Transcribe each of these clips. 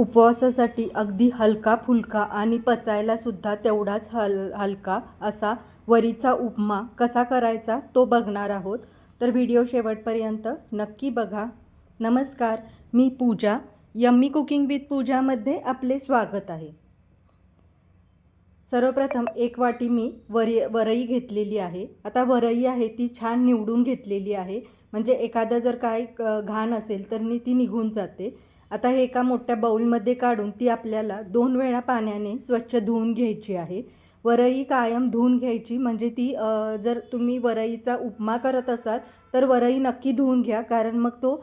उपवासासाठी अगदी हलका फुलका आणि पचायलासुद्धा तेवढाच हल हलका असा वरीचा उपमा कसा करायचा तो बघणार आहोत. तर व्हिडिओ शेवटपर्यंत नक्की बघा. नमस्कार मी पूजा. यम्मी कुकिंग विथ पूजामध्ये आपले स्वागत आहे. सर्वप्रथम एक वाटी मी वरी वरई घेतलेली आहे. आता वरई आहे ती छान निवडून घेतलेली आहे. म्हणजे एखादं जर काय घाण असेल तर नी ती निघून जाते. आता हे एका मोठ्या बाऊलमध्ये काढून ती आपल्याला दोन वेळा पाण्याने स्वच्छ धुवून घ्यायची आहे. वरई कायम धुवून घ्यायची म्हणजे ती जर तुम्ही वरईचा उपमा करत असाल तर वरई नक्की धुवून घ्या कारण मग तो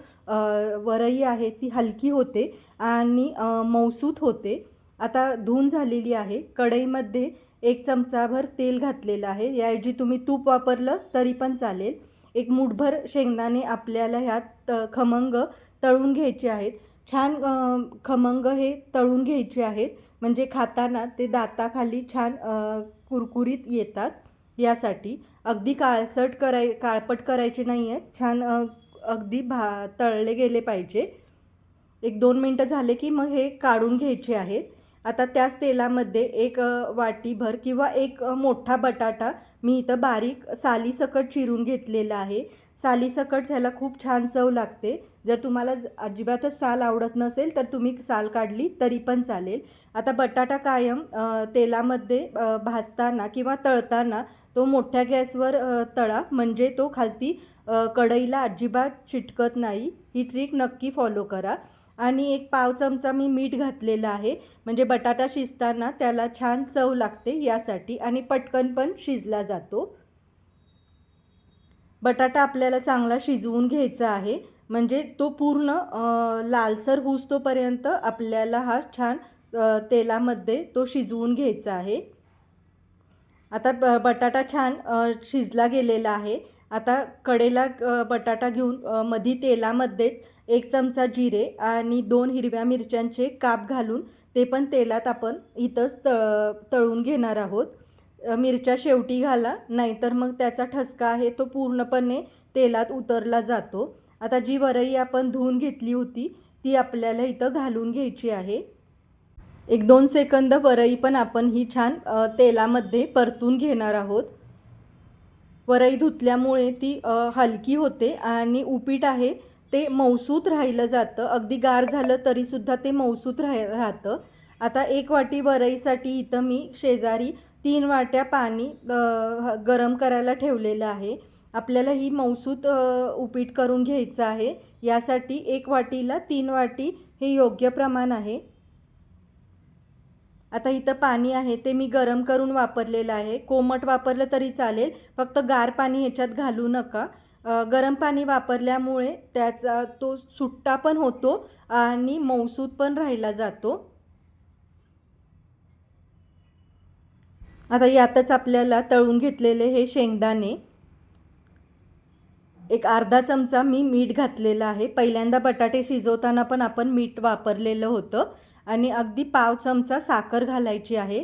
वरई आहे ती हलकी होते आणि मौसूत मऊसूत होते. आता धुवून झालेली आहे. कढईमध्ये एक चमचाभर तेल घातलेलं आहे. याऐवजी तुम्ही तूप वापरलं तरी पण चालेल. एक मुठभर शेंगदाणे आपल्याला ह्यात खमंग तळून घ्यायचे आहेत. छान खमंग हे तळून घ्यायचे आहेत. म्हणजे खाताना ते दाताखाली छान कुरकुरीत येतात यासाठी. अगदी काळसट कराय काळपट करायचे नाही आहेत छान अगदी भा तळले गेले पाहिजे. एक दोन मिनटं झाले की मग हे काढून घ्यायचे आहेत. आता त्याच तेलामध्ये एक वाटीभर किंवा एक मोठा बटाटा मी इथं बारीक सालीसकट चिरून घेतलेला आहे. सालीसकट ह्याला खूप छान चव लागते. जर तुम्हाला अजिबातच साल आवडत नसेल तर तुम्ही साल काढली तरी पण चालेल. आता बटाटा कायम तेलामध्ये भाजताना किंवा तळताना तो मोठ्या गॅसवर तळा. म्हणजे तो खालती कढईला अजिबात चिटकत नाही. ही ट्रिक नक्की फॉलो करा. आणि एक पाव चमचा मी मीठ घातलेलं आहे. म्हणजे बटाटा शिजताना त्याला छान चव लागते यासाठी आणि पटकन पण शिजला जातो. बटाटा आपल्याला चांगला शिजवून घ्यायचा आहे. म्हणजे तो पूर्ण लालसर होऊस्तोपर्यंत आपल्याला हा छान तेलामध्ये तो शिजवून घ्यायचा आहे. आता ब बटाटा छान शिजला गेलेला आहे. आता कडेला बटाटा घेऊन मधी तेलामध्येच एक चमचा जिरे आणि दोन हिरव्या मिरच्यांचे काप घालून ते पण तेलात आपण इथंच तळ तळून घेणार आहोत. मिरच्या शेवटी घाला नाहीतर मग त्याचा ठसका आहे तो पूर्णपणे तेलात उतरला जातो. आता जी वरई आपण धुवून घेतली होती ती आपल्याला इथं घालून घ्यायची आहे. एक दोन सेकंद वरई पण आपण ही छान तेलामध्ये परतून घेणार आहोत. वरई धुतल्यामुळे ती हलकी होते आणि उपीट आहे. ते मौसूत राहिलं जातं. अगदी गार झालं तरीसुद्धा ते मौसूत राह राहतं. आता एक वाटी वरईसाठी इथं मी शेजारी तीन वाट्या पाणी गरम करायला ठेवलेलं आहे. आपल्याला ही मौसूत उपीट करून घ्यायचं आहे. यासाठी एक वाटीला तीन वाटी हे योग्य प्रमाण आहे. आता इथं पाणी आहे ते मी गरम करून वापरलेलं आहे. कोमट वापरलं तरी चालेल फक्त गार पाणी ह्याच्यात घालू नका. गरम पाणी वापरल्यामुळे त्याचा तो सुट्टा पण होतो आणि मौसूद पण राहिला जातो. आता यातच आपल्याला तळून घेतलेले हे शेंगदाणे. एक अर्धा चमचा मी मीठ घातलेलं आहे. पहिल्यांदा बटाटे शिजवताना पण आपण मीठ वापरलेलं होतं. आणि अगदी पाव चमचा साखर घालायची आहे.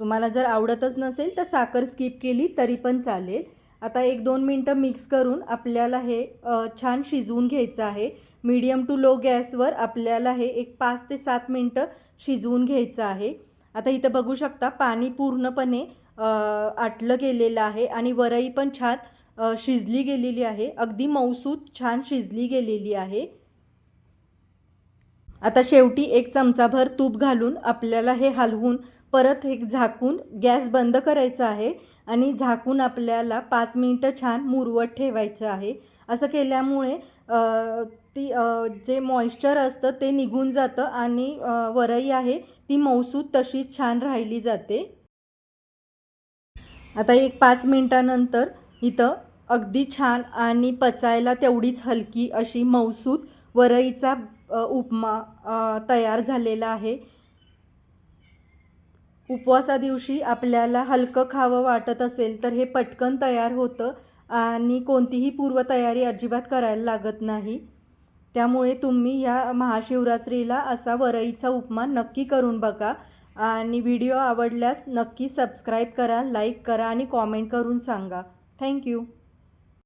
तुम्हाला जर आवडतच नसेल तर साखर स्किप केली तरी पण चालेल. आता एक दोन मिनटं मिक्स करून आपल्याला हे छान शिजवून घ्यायचं आहे. मीडियम टू लो गॅसवर आपल्याला हे एक पाच ते सात मिनटं शिजवून घ्यायचं आहे. आता इथं बघू शकता पाणी पूर्णपणे आटलं गेलेलं आहे आणि वरई पण छान शिजली गेलेली आहे. अगदी मौसूद छान शिजली गेलेली आहे. आता शेवटी एक चमचाभर तूप घालून आपल्याला हे हलवून परत हे झाकून गॅस बंद करायचा आहे आणि झाकून आपल्याला पाच मिनटं छान मुरवत ठेवायचं आहे. असं केल्यामुळे ती जे मॉइश्चर असतं ते निघून जातं आणि वरई आहे ती मौसूद तशीच छान राहिली जाते. आता एक पाच मिनटानंतर इथं अगदी छान आणि पचायला तेवढीच हलकी अशी मऊसूत वरईचा उपमा तयार झालेला आहे. उपवासा दिवशी आपल्याला हलकं खावं वाटत असेल तर हे पटकन तयार होतं आणि कोणतीही पूर्वतयारी अजिबात करायला लागत नाही. त्यामुळे तुम्ही या महाशिवरात्रीला असा वरईचा उपमा नक्की करून बघा आणि व्हिडिओ आवडल्यास नक्की सबस्क्राईब करा लाईक करा आणि कॉमेंट करून सांगा. थँक्यू